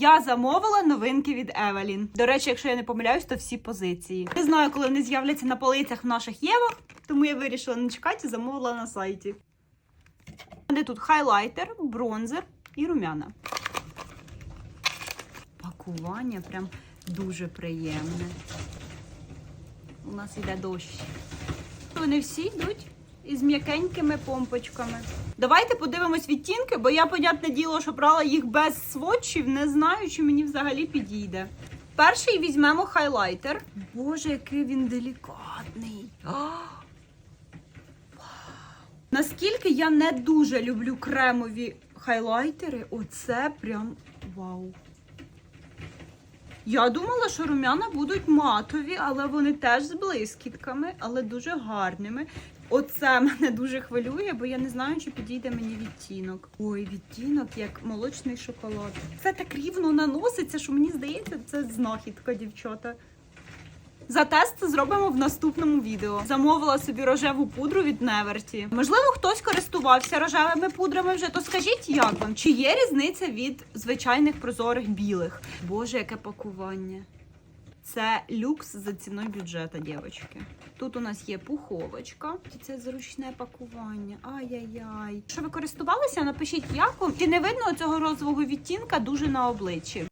Я замовила новинки від Евелін. До речі, якщо я не помиляюсь, то всі позиції. Не знаю, коли вони з'являться на полицях в наших євах, тому я вирішила не чекати і замовила на сайті. У тут хайлайтер, бронзер і румяна. Пакування прям дуже приємне. У нас йде дощ. Вони всі йдуть із м'якенькими помпочками. Давайте подивимось відтінки, бо я, понятне діло, що брала їх без сводчів, не знаю, чи мені взагалі підійде. Перший візьмемо хайлайтер. Боже, який він делікатний. Наскільки я не дуже люблю кремові хайлайтери, оце прям вау. Я думала, що рум'яна будуть матові, але вони теж з блискітками, але дуже гарними. Оце мене дуже хвилює, бо я не знаю, чи підійде мені відтінок. Ой, відтінок як молочний шоколад. Це так рівно наноситься, що мені здається, це знахідка, дівчата. За тест зробимо в наступному відео. Замовила собі рожеву пудру від Неверті. Можливо, хтось користувався рожевими пудрами вже, то скажіть, як вам? Чи є різниця від звичайних прозорих білих? Боже, яке пакування. Це люкс за ціною бюджета, дівчатки. Тут у нас є пуховочка. І Це зручне пакування. Ай-яй-яй. Що ви користувалися? Напишіть, як вам. Чи не видно цього розового відтінка дуже на обличчі?